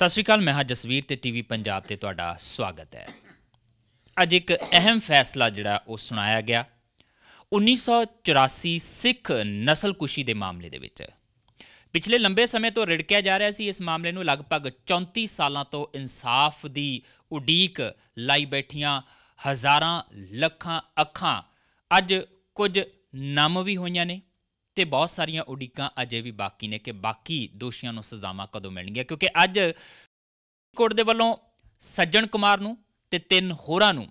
ਸਤਿ ਸ਼੍ਰੀ ਅਕਾਲ, ਮੈਂ ਹਾਂ ਜਸਵੀਰ ਤੇ ਟੀਵੀ ਪੰਜਾਬ ਤੇ ਤੁਹਾਡਾ ਸਵਾਗਤ ਹੈ। ਅੱਜ ਇੱਕ ਅਹਿਮ ਫੈਸਲਾ ਜਿਹੜਾ ਉਹ ਸੁਣਾਇਆ ਗਿਆ। 1984 ਸਿੱਖ ਨਸਲਕੁਸ਼ੀ ਦੇ ਮਾਮਲੇ ਦੇ ਵਿੱਚ। ਪਿਛਲੇ ਲੰਬੇ ਸਮੇਂ ਤੋਂ ਰਿੜਕਿਆ ਜਾ ਰਿਹਾ ਸੀ ਇਸ ਮਾਮਲੇ ਨੂੰ, ਲਗਭਗ 34 ਸਾਲਾਂ ਤੋਂ ਇਨਸਾਫ ਦੀ ਉਡੀਕ ਲਾਈ ਬੈਠੀਆਂ ਹਜ਼ਾਰਾਂ ਲੱਖਾਂ ਅੱਖਾਂ। ਅੱਜ ਕੁਝ ਨਮ ਵੀ ਹੋਈਆਂ ਨੇ। ਤੇ ਬਹੁਤ ਸਾਰੀਆਂ ਉਡੀਕਾਂ ਅਜੇ ਵੀ ਬਾਕੀ ਨੇ ਕਿ ਬਾਕੀ ਦੋਸ਼ੀਆਂ ਨੂੰ ਸਜ਼ਾਵਾਂ ਕਦੋਂ ਮਿਲਣਗੀਆਂ? ਕਿਉਂਕਿ ਅੱਜ ਕੋਰਟ ਦੇ ਵੱਲੋਂ ਸੱਜਣ ਕੁਮਾਰ ਨੂੰ ਤੇ ਤਿੰਨ ਹੋਰਾਂ ਨੂੰ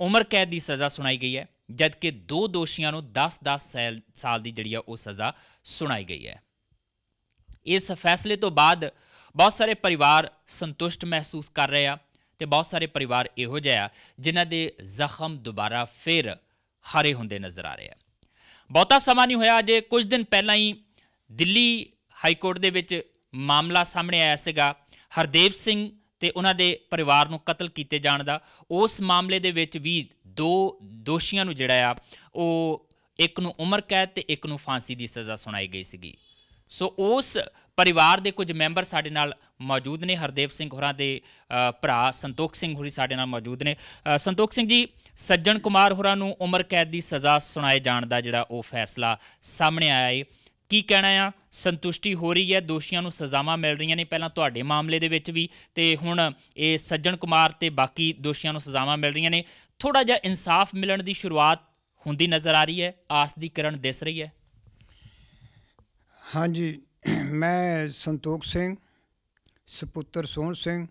ਉਮਰ ਕੈਦ ਦੀ ਸਜ਼ਾ ਸੁਣਾਈ ਗਈ ਹੈ, ਜਦਕਿ ਦੋ ਦੋਸ਼ੀਆਂ ਨੂੰ 10-10 ਸਾਲ ਦੀ ਜਿਹੜੀ ਆ ਉਹ ਸਜ਼ਾ ਸੁਣਾਈ ਗਈ ਹੈ। ਇਸ ਫੈਸਲੇ ਤੋਂ ਬਾਅਦ ਬਹੁਤ ਸਾਰੇ ਪਰਿਵਾਰ ਸੰਤੁਸ਼ਟ ਮਹਿਸੂਸ ਕਰ ਰਹੇ ਆ ਤੇ ਬਹੁਤ ਸਾਰੇ ਪਰਿਵਾਰ ਇਹੋ ਜਿਹਾ ਜਿਨ੍ਹਾਂ ਦੇ ਜ਼ਖਮ ਦੁਬਾਰਾ ਫਿਰ ਹਰੇ ਹੁੰਦੇ ਨਜ਼ਰ ਆ ਰਹੇ ਆ। ਬਹੁਤਾ ਸਮਾਂ ਨਹੀਂ ਹੋਇਆ, ਅਜੇ ਕੁਝ ਦਿਨ ਪਹਿਲਾਂ ਹੀ ਦਿੱਲੀ ਹਾਈ ਕੋਰਟ ਦੇ ਵਿੱਚ ਮਾਮਲਾ ਸਾਹਮਣੇ ਆਇਆ ਸੀਗਾ। ਹਰਦੇਵ ਸਿੰਘ ਤੇ ਉਹਨਾਂ ਦੇ ਪਰਿਵਾਰ ਨੂੰ ਕਤਲ ਕੀਤੇ ਜਾਣ ਦਾ। ਉਸ ਮਾਮਲੇ ਦੇ ਵਿੱਚ ਵੀ ਦੋ ਦੋਸ਼ੀਆਂ ਨੂੰ ਜਿਹੜਾ ਆ, ਉਹ ਇੱਕ ਨੂੰ ਉਮਰ ਕੈਦ ਤੇ ਇੱਕ ਨੂੰ ਫਾਂਸੀ ਦੀ ਸਜ਼ਾ ਸੁਣਾਈ ਗਈ ਸੀਗੀ। ਸੋ ਉਸ ਪਰਿਵਾਰ ਦੇ ਕੁਝ ਮੈਂਬਰ ਸਾਡੇ ਨਾਲ ਮੌਜੂਦ ਨੇ, ਹਰਦੇਵ ਸਿੰਘ ਹੋਰਾਂ ਦੇ ਭਰਾ ਸੰਤੋਖ ਸਿੰਘ ਹੋਰੀ ਸਾਡੇ ਨਾਲ ਮੌਜੂਦ ਨੇ। ਸੰਤੋਖ ਸਿੰਘ ਜੀ, ਸੱਜਣ ਕੁਮਾਰ ਹੋਰਾਂ ਨੂੰ ਉਮਰ ਕੈਦ ਦੀ ਸਜ਼ਾ ਸੁਣਾਏ ਜਾਣ ਦਾ ਜਿਹੜਾ ਉਹ ਫੈਸਲਾ ਸਾਹਮਣੇ ਆਇਆ ਹੈ ਕੀ ਕਹਿਣਾ ਆ? ਸੰਤੁਸ਼ਟੀ ਹੋ ਰਹੀ ਹੈ, ਦੋਸ਼ੀਆਂ ਨੂੰ ਸਜ਼ਾਵਾਂ ਮਿਲ ਰਹੀਆਂ ਨੇ ਪਹਿਲਾਂ ਤੁਹਾਡੇ ਮਾਮਲੇ ਦੇ ਵਿੱਚ ਵੀ ਤੇ ਹੁਣ ਇਹ ਸੱਜਣ ਕੁਮਾਰ ਤੇ ਬਾਕੀ ਦੋਸ਼ੀਆਂ ਨੂੰ ਸਜ਼ਾਵਾਂ ਮਿਲ ਰਹੀਆਂ ਨੇ। ਥੋੜਾ ਜਿਹਾ ਇਨਸਾਫ ਮਿਲਣ ਦੀ ਸ਼ੁਰੂਆਤ ਹੁੰਦੀ ਨਜ਼ਰ ਆ ਰਹੀ ਹੈ, ਆਸ ਦੀ ਕਿਰਨ ਦਿਸ ਰਹੀ ਹੈ। ਹਾਂਜੀ ਮੈਂ ਸੰਤੋਖ ਸਿੰਘ, ਸੁਪੁੱਤਰ ਸੋਹਣ ਸਿੰਘ,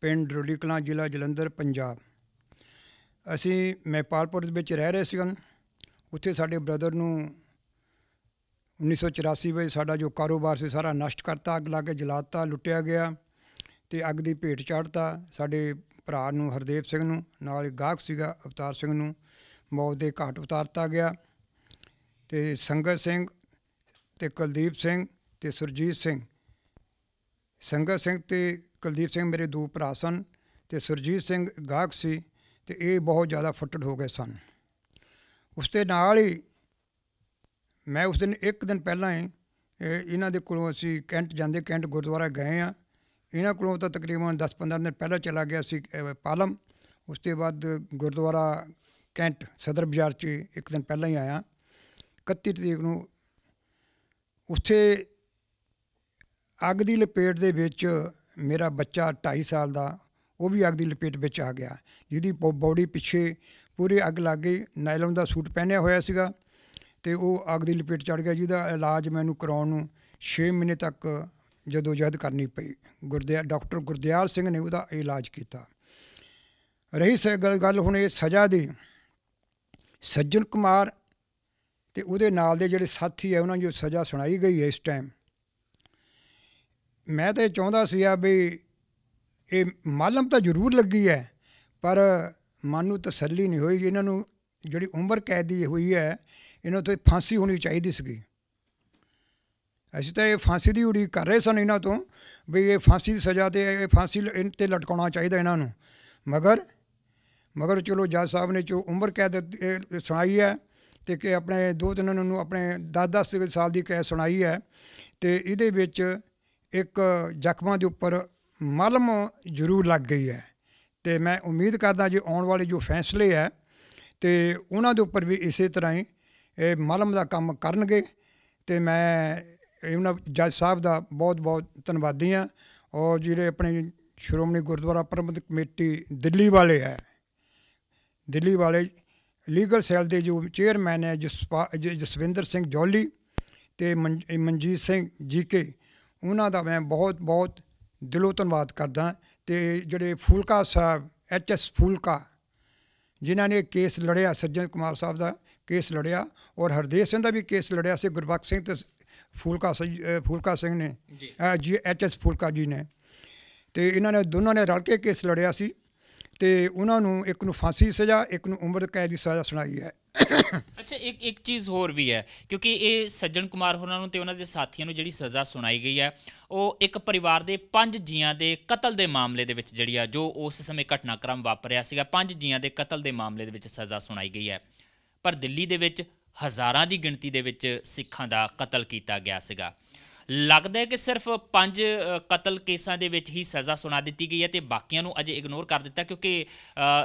ਪਿੰਡ ਰੋਲੀ ਕਲਾਂ ਜ਼ਿਲ੍ਹਾ ਜਲੰਧਰ, ਪੰਜਾਬ। ਅਸੀਂ ਮਹਿਪਾਲਪੁਰ ਦੇ ਵਿੱਚ ਰਹਿ ਰਹੇ ਸੀਗਨ। ਉੱਥੇ ਸਾਡੇ ਬ੍ਰਦਰ ਨੂੰ 1984 ਵਿੱਚ ਸਾਡਾ ਜੋ ਕਾਰੋਬਾਰ ਸੀ, ਸਾਰਾ ਨਸ਼ਟ ਕਰਤਾ, ਅੱਗ ਲਾ ਕੇ ਜਲਾਤਾ, ਲੁੱਟਿਆ ਗਿਆ ਤੇ ਅੱਗ ਦੀ ਭੇਟ ਚੜਤਾ। ਸਾਡੇ ਭਰਾ ਨੂੰ ਹਰਦੇਵ ਸਿੰਘ ਨੂੰ, ਨਾਲ ਗਾਹਕ ਸੀਗਾ, ਅਵਤਾਰ ਸਿੰਘ ਨੂੰ ਮੌਤ ਦੇ ਘਾਟ ਉਤਾਰਤਾ ਗਿਆ। ਤੇ ਸੰਗਤ ਸਿੰਘ ਤੇ ਕੁਲਦੀਪ ਸਿੰਘ ਤੇ ਸੁਰਜੀਤ ਸਿੰਘ। ਸੰਗਤ ਸਿੰਘ ਤੇ ਕੁਲਦੀਪ ਸਿੰਘ ਮੇਰੇ ਦੋ ਭਰਾ ਸਨ ਤੇ ਸੁਰਜੀਤ ਸਿੰਘ ਗਾਹਕ ਸੀ ਤੇ ਇਹ ਬਹੁਤ ਜ਼ਿਆਦਾ ਫੱਟੜ ਹੋ ਗਏ ਸਨ। ਉਸ ਦੇ ਨਾਲ ਹੀ ਮੈਂ ਉਸ ਦਿਨ ਇੱਕ ਦਿਨ ਪਹਿਲਾਂ ਹੀ ਇਹਨਾਂ ਦੇ ਕੋਲੋਂ ਅਸੀਂ ਕੈਂਟ ਜਾਂਦੇ ਕੈਂਟ ਗੁਰਦੁਆਰਾ ਗਏ ਆ ਇਹਨਾਂ ਕੋਲੋਂ ਤਾਂ ਤਕਰੀਬਨ 10-15 ਦਿਨ ਪਹਿਲਾਂ ਚਲਾ ਗਿਆ ਸੀ ਪਾਲਮ। ਉਸ ਤੋਂ ਬਾਅਦ ਗੁਰਦੁਆਰਾ ਕੈਂਟ ਸਦਰ ਬਾਜ਼ਾਰ 'ਚ ਇੱਕ ਦਿਨ ਪਹਿਲਾਂ ਹੀ ਆਇਆ। 31 ਤਰੀਕ ਨੂੰ ਉੱਥੇ ਅੱਗ ਦੀ ਲਪੇਟ ਦੇ ਵਿੱਚ ਮੇਰਾ ਬੱਚਾ 2.5 ਸਾਲ ਦਾ, ਉਹ ਵੀ ਅੱਗ ਦੀ ਲਪੇਟ ਵਿੱਚ ਆ ਗਿਆ। ਜਿਹਦੀ ਬੋਡੀ ਪਿੱਛੇ ਪੂਰੀ ਅੱਗ ਲੱਗ ਗਈ ਨਾਈਲਨ ਦਾ ਸੂਟ ਪਹਿਨਿਆ ਹੋਇਆ ਸੀਗਾ ਤੇ ਉਹ ਅੱਗ ਦੀ ਲਪੇਟ ਚੜ ਗਿਆ, ਜਿਹਦਾ ਇਲਾਜ ਮੈਨੂੰ ਕਰਾਉਣ ਨੂੰ 6 ਮਹੀਨੇ ਤੱਕ ਜਦੋਂ ਜਦ ਕਰਨੀ ਪਈ। ਗੁਰਦਿਆ, ਡਾਕਟਰ ਗੁਰਦਿਆਲ ਸਿੰਘ ਨੇ ਉਹਦਾ ਇਲਾਜ ਕੀਤਾ। ਰਹੀ ਸੇ ਗੱਲ ਹੁਣ ਇਹ ਸਜ਼ਾ ਦੀ। ਸੱਜਣ ਕੁਮਾਰ ਤੇ ਉਹਦੇ ਨਾਲ ਦੇ ਜਿਹੜੇ ਸਾਥੀ ਹੈ ਉਹਨਾਂ ਨੂੰ ਜੋ ਸਜ਼ਾ ਸੁਣਾਈ ਗਈ ਹੈ ਇਸ ਟਾਈਮ ਮੈਂ ਤਾਂ ਇਹ ਚਾਹੁੰਦਾ ਸੀ ਆ ਵੀ ਇਹ ਮਾਲਮ ਤਾਂ ਜ਼ਰੂਰ ਲੱਗੀ ਹੈ, ਪਰ ਮਨ ਨੂੰ ਤਸੱਲੀ ਨਹੀਂ ਹੋਈ। ਇਹਨਾਂ ਨੂੰ ਜਿਹੜੀ ਉਮਰ ਕੈਦ ਦੀ ਹੋਈ ਹੈ, ਇਹਨਾਂ ਤੋਂ ਫਾਂਸੀ ਹੋਣੀ ਚਾਹੀਦੀ ਸੀਗੀ। ਅਸੀਂ ਤਾਂ ਇਹ ਫਾਂਸੀ ਦੀ ਉਡੀਕ ਕਰ ਰਹੇ ਸਨ ਇਹਨਾਂ ਤੋਂ ਵੀ ਇਹ ਫਾਂਸੀ ਦੀ ਸਜ਼ਾ ਤੇ, ਇਹ ਫਾਂਸੀ ਤੇ ਲਟਕਾਉਣਾ ਚਾਹੀਦਾ ਇਹਨਾਂ ਨੂੰ। ਮਗਰ ਮਗਰ ਚਲੋ ਜੱਜ ਸਾਹਿਬ ਨੇ ਜੋ ਉਮਰ ਕੈਦ ਸੁਣਾਈ ਹੈ ਤੇ ਕਿ ਆਪਣੇ ਦੋ ਦਿਨਾਂ ਨੂੰ ਆਪਣੇ 10-10 ਸਾਲ ਦੀ ਕੈਦ ਸੁਣਾਈ ਹੈ ਤੇ ਇਹਦੇ ਵਿੱਚ ਇੱਕ ਜ਼ਖਮਾਂ ਦੇ ਉੱਪਰ ਮਲਮ ਜ਼ਰੂਰ ਲੱਗ ਗਈ ਹੈ। ਤੇ ਮੈਂ ਉਮੀਦ ਕਰਦਾ ਜੇ ਆਉਣ ਵਾਲੇ ਜੋ ਫੈਸਲੇ ਹੈ ਤੇ ਉਹਨਾਂ ਦੇ ਉੱਪਰ ਵੀ ਇਸੇ ਤਰ੍ਹਾਂ ਹੀ ਇਹ ਮਲਮ ਦਾ ਕੰਮ ਕਰਨਗੇ। ਤੇ ਮੈਂ ਇਹਨਾਂ ਜੱਜ ਸਾਹਿਬ ਦਾ ਬਹੁਤ ਬਹੁਤ ਧੰਨਵਾਦੀ ਹਾਂ ਔਰ ਜਿਹੜੇ ਆਪਣੇ ਸ਼੍ਰੋਮਣੀ ਗੁਰਦੁਆਰਾ ਪ੍ਰਬੰਧਕ ਕਮੇਟੀ ਦਿੱਲੀ ਵਾਲੇ ਹੈ। ਦਿੱਲੀ ਵਾਲੇ ਲੀਗਲ ਸੈੱਲ ਦੇ ਜੋ ਚੇਅਰਮੈਨ ਹੈ ਜਸਵਿੰਦਰ ਸਿੰਘ ਜੋਲੀ ਤੇ ਮਨਜੀਤ ਸਿੰਘ ਜੀਕੇ ਉਹਨਾਂ ਦਾ ਮੈਂ ਬਹੁਤ ਬਹੁਤ ਦਿਲੋਂ ਧੰਨਵਾਦ ਕਰਦਾ ਤੇ ਜਿਹੜੇ ਫੂਲਕਾ ਸਾਹਿਬ ਐਚ ਐਸ ਫੂਲਕਾ ਜਿਨ੍ਹਾਂ ਨੇ ਕੇਸ ਲੜਿਆ ਸੱਜਣ ਕੁਮਾਰ ਸਾਹਿਬ ਦਾ ਕੇਸ ਲੜਿਆ ਔਰ ਹਰਦੇਵ ਸਿੰਘ ਦਾ ਵੀ ਕੇਸ ਲੜਿਆ ਸੀ ਗੁਰਬਖਸ਼ ਸਿੰਘ ਤੇ ਫੂਲਕਾ ਫੂਲਕਾ ਸਿੰਘ ਨੇ ਜੀ ਐਚ ਐਸ ਫੂਲਕਾ ਜੀ ਨੇ। ਤੇ ਇਹਨਾਂ ਨੇ ਦੋਨਾਂ ਨੇ ਰਲ ਕੇ ਕੇਸ ਲੜਿਆ ਸੀ। ਤੇ ਉਹਨਾਂ ਨੂੰ ਇੱਕ ਨੂੰ ਫਾਂਸੀ ਦੀ ਸਜ਼ਾ, ਇੱਕ ਨੂੰ ਉਮਰ ਕੈਦ ਦੀ ਸਜ਼ਾ ਸੁਣਾਈ ਹੈ। ਅੱਛਾ, ਇੱਕ ਇੱਕ ਚੀਜ਼ ਹੋਰ ਵੀ ਹੈ, ਕਿਉਂਕਿ ਇਹ ਸੱਜਣ ਕੁਮਾਰ ਹੋਰਾਂ ਨੂੰ ਤੇ ਉਹਨਾਂ ਦੇ ਸਾਥੀਆਂ ਨੂੰ ਜਿਹੜੀ ਸਜ਼ਾ ਸੁਣਾਈ ਗਈ ਹੈ, ਉਹ ਇੱਕ ਪਰਿਵਾਰ ਦੇ ਪੰਜ ਜੀਆਂ ਦੇ ਕਤਲ ਦੇ ਮਾਮਲੇ ਦੇ ਵਿੱਚ ਜਿਹੜੀ ਆ, ਜੋ ਉਸ ਸਮੇਂ ਘਟਨਾਕ੍ਰਮ ਵਾਪਰਿਆ ਸੀਗਾ, ਪੰਜ ਜੀਆਂ ਦੇ ਕਤਲ ਦੇ ਮਾਮਲੇ ਦੇ ਵਿੱਚ ਸਜ਼ਾ ਸੁਣਾਈ ਗਈ ਹੈ। ਪਰ ਦਿੱਲੀ ਦੇ ਵਿੱਚ ਹਜ਼ਾਰਾਂ ਦੀ ਗਿਣਤੀ ਦੇ ਵਿੱਚ ਸਿੱਖਾਂ ਦਾ ਕਤਲ ਕੀਤਾ ਗਿਆ ਸੀਗਾ। ਲੱਗਦਾ ਹੈ ਕਿ ਸਿਰਫ ਪੰਜ ਕਤਲ ਕੇਸਾਂ ਦੇ ਵਿੱਚ ਹੀ ਸਜ਼ਾ ਸੁਣਾ ਦਿੱਤੀ ਗਈ ਹੈ ਤੇ ਬਾਕੀਆਂ ਨੂੰ ਅਜੇ ਇਗਨੋਰ ਕਰ ਦਿੱਤਾ ਕਿਉਂਕਿ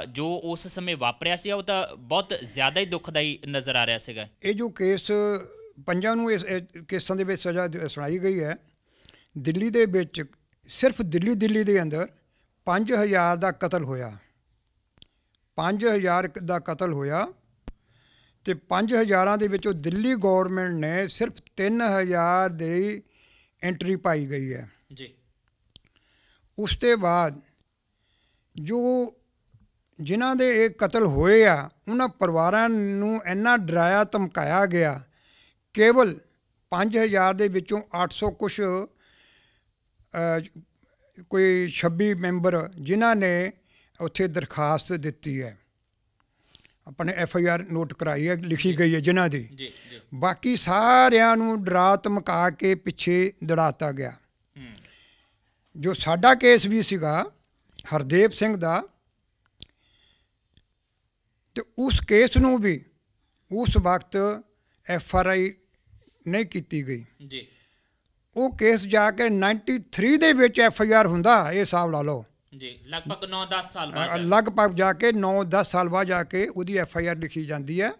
ਜੋ ਉਸ ਸਮੇਂ ਵਾਪਰਿਆ ਸੀ, ਉਹ ਤਾਂ ਬਹੁਤ ਜ਼ਿਆਦਾ ਹੀ ਦੁਖਦਾਈ ਨਜ਼ਰ ਆ ਰਿਹਾ ਸੀਗਾ। ਇਹ ਜੋ ਕੇਸ ਪੰਜਾਂ ਨੂੰ ਇਸ ਕੇਸਾਂ ਦੇ ਵਿੱਚ ਸਜ਼ਾ ਸੁਣਾਈ ਗਈ ਹੈ, ਦਿੱਲੀ ਦੇ ਵਿੱਚ ਸਿਰਫ ਦਿੱਲੀ ਦਿੱਲੀ ਦੇ ਅੰਦਰ 5000 ਦਾ ਕਤਲ ਹੋਇਆ। 5000 ਕ- ਦਾ ਕਤਲ ਹੋਇਆ ਤੇ 5000 ਦੇ ਵਿੱਚੋਂ ਦਿੱਲੀ ਗਵਰਨਮੈਂਟ ਨੇ ਸਿਰਫ 3000 ਦੇ ਐਂਟਰੀ ਪਾਈ ਗਈ ਹੈ। ਜੀ। ਉਸ ਤੋਂ ਬਾਅਦ ਜੋ ਜਿਨ੍ਹਾਂ ਦੇ ਇਹ ਕਤਲ ਹੋਏ ਆ ਉਹਨਾਂ ਪਰਿਵਾਰਾਂ ਨੂੰ ਇੰਨਾ ਡਰਾਇਆ ਧਮਕਾਇਆ ਗਿਆ ਕੇਵਲ 5000 ਦੇ ਵਿੱਚੋਂ 800 ਕੁਛ ਕੋਈ 26 ਮੈਂਬਰ ਜਿਨ੍ਹਾਂ ਨੇ ਉੱਥੇ ਦਰਖਾਸਤ ਦਿੱਤੀ ਹੈ। ਆਪਣੇ ਐਫ ਆਈ ਆਰ ਨੋਟ ਕਰਾਈ ਹੈ ਲਿਖੀ ਗਈ ਹੈ ਜਿਨ੍ਹਾਂ ਦੀ। ਜੀ ਜੀ। ਬਾਕੀ ਸਾਰਿਆਂ ਨੂੰ ਡਰਾ ਧਮਕਾ ਕੇ ਪਿੱਛੇ ਦੜਾਤਾ ਗਿਆ। ਹੂੰ। ਜੋ ਸਾਡਾ ਕੇਸ ਵੀ ਸੀਗਾ ਹਰਦੇਵ ਸਿੰਘ ਦਾ ਤੇ ਉਸ ਕੇਸ ਨੂੰ ਵੀ ਉਸ ਵਕਤ ਐਫ ਆਰ ਆਈ ਨਹੀਂ ਕੀਤੀ ਗਈ। ਜੀ। ਉਹ ਕੇਸ ਜਾ ਕੇ 93 ਦੇ ਵਿੱਚ ਐਫ ਆਈ ਆਰ ਹੁੰਦਾ ਇਹ ਹਿਸਾਬ ਲਾ ਲਓ। ਜੀ ਲਗਭਗ 9-10 ਸਾਲ ਬਾਅਦ ਲਗਭਗ ਜਾ ਕੇ 9-10 ਸਾਲ ਬਾਅਦ ਜਾ ਕੇ ਉਹਦੀ ਐਫ ਆਈ ਆਰ ਲਿਖੀ ਜਾਂਦੀ ਹੈ।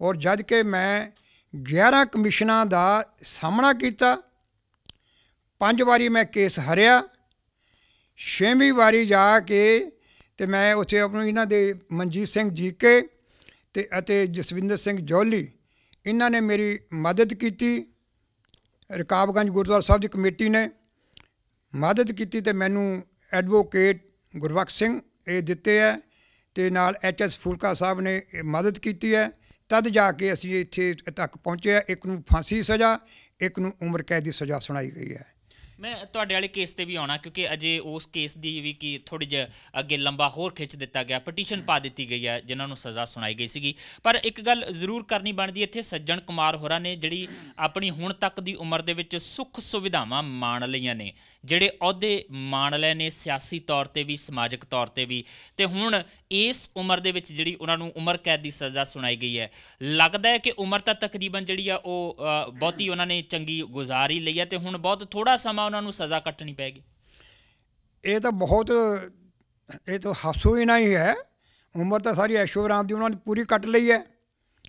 ਔਰ ਜਦ ਕਿ ਮੈਂ 11 ਕਮਿਸ਼ਨਾਂ ਦਾ ਸਾਹਮਣਾ ਕੀਤਾ ਪੰਜ ਵਾਰੀ ਮੈਂ ਕੇਸ ਹਰਿਆ ਛੇਵੀਂ ਵਾਰੀ ਜਾ ਕੇ ਤੇ ਮੈਂ ਉੱਥੇ ਆਪਣੀ ਇਹਨਾਂ ਦੇ ਮਨਜੀਤ ਸਿੰਘ ਜੀਕੇ ਤੇ ਅਤੇ ਜਸਵਿੰਦਰ ਸਿੰਘ ਜੌਲੀ ਇਹਨਾਂ ਨੇ ਮੇਰੀ ਮਦਦ ਕੀਤੀ। ਰਕਾਬਗੰਜ ਗੁਰਦੁਆਰਾ ਸਾਹਿਬ ਦੀ ਕਮੇਟੀ ਨੇ ਮਦਦ ਕੀਤੀ ਤੇ ਮੈਨੂੰ ਐਡਵੋਕੇਟ ਗੁਰਬਖਸ਼ ਸਿੰਘ ਇਹ ਦਿੱਤੇ ਹੈ ਤੇ ਨਾਲ ਐਚ ਐਸ ਫੁਲਕਾ ਸਾਹਿਬ ਨੇ ਇਹ ਮਦਦ ਕੀਤੀ ਹੈ। ਤਦ ਜਾ ਕੇ ਅਸੀਂ ਇੱਥੇ ਤੱਕ ਪਹੁੰਚੇ ਹਾਂ। ਇੱਕ ਨੂੰ ਫਾਂਸੀ ਦੀ ਸਜ਼ਾ, ਇੱਕ ਨੂੰ ਉਮਰ ਕੈਦ ਦੀ ਸਜ਼ਾ ਸੁਣਾਈ ਗਈ ਹੈ। ਮੈਂ ਤੁਹਾਡੇ ਵਾਲੇ ਕੇਸ ਤੇ ਵੀ ਆਉਣਾ, ਕਿਉਂਕਿ ਅਜੇ ਉਸ ਕੇਸ ਦੀ ਵੀ ਕੀ ਥੋੜੀ ਜਿਹਾ ਅੱਗੇ ਲੰਬਾ ਹੋਰ ਖਿੱਚ ਦਿੱਤਾ ਗਿਆ, ਪਟੀਸ਼ਨ ਪਾ ਦਿੱਤੀ ਗਈ ਹੈ, ਜਿਨ੍ਹਾਂ ਨੂੰ ਸਜ਼ਾ ਸੁਣਾਈ ਗਈ ਸੀਗੀ। ਪਰ ਇੱਕ ਗੱਲ ਜ਼ਰੂਰ ਕਰਨੀ ਬਣਦੀ ਇੱਥੇ ਸੱਜਣ ਕੁਮਾਰ ਹੋਰਾਂ ਨੇ ਜਿਹੜੀ ਆਪਣੀ ਹੁਣ ਤੱਕ ਦੀ ਉਮਰ ਦੇ ਵਿੱਚ ਸੁੱਖ ਸੁਵਿਧਾਵਾਂ ਮਾਣ ਲਈਆਂ ਨੇ। ਜਿਹੜੇ ਅਹੁਦੇ ਮਾਣ ਲਏ ਨੇ ਸਿਆਸੀ ਤੌਰ ਤੇ ਵੀ, ਸਮਾਜਿਕ ਤੌਰ ਤੇ ਵੀ। ਤੇ ਹੁਣ ਇਸ ਉਮਰ ਦੇ ਵਿੱਚ ਜਿਹੜੀ ਉਹਨਾਂ ਨੂੰ ਉਮਰ ਕੈਦ ਦੀ ਸਜ਼ਾ ਸੁਣਾਈ ਗਈ ਹੈ। ਲੱਗਦਾ ਹੈ ਕਿ ਉਮਰ ਤਾਂ ਤਕਰੀਬਨ ਜਿਹੜੀ ਆ ਉਹ ਬਹੁਤੀ ਉਹਨਾਂ ਨੇ ਚੰਗੀ ਗੁਜ਼ਾਰ ਹੀ ਲਈ ਹੈ ਤੇ ਹੁਣ ਬਹੁਤ ਥੋੜਾ ਸਮਾਂ ਉਹਨਾਂ ਨੂੰ ਸਜ਼ਾ ਕੱਟਣੀ ਪੈਗੀ ਇਹ ਤਾਂ ਬਹੁਤ, ਇਹ ਤਾਂ ਹਾਸੋ ਹੀ ਨਹੀਂ ਹੈ ਉਮਰ ਤਾਂ ਸਾਰੀ ਐਸ਼ੋਰਾਮ ਦੀ ਉਹਨਾਂ ਨੇ ਪੂਰੀ ਕੱਟ ਲਈ ਹੈ।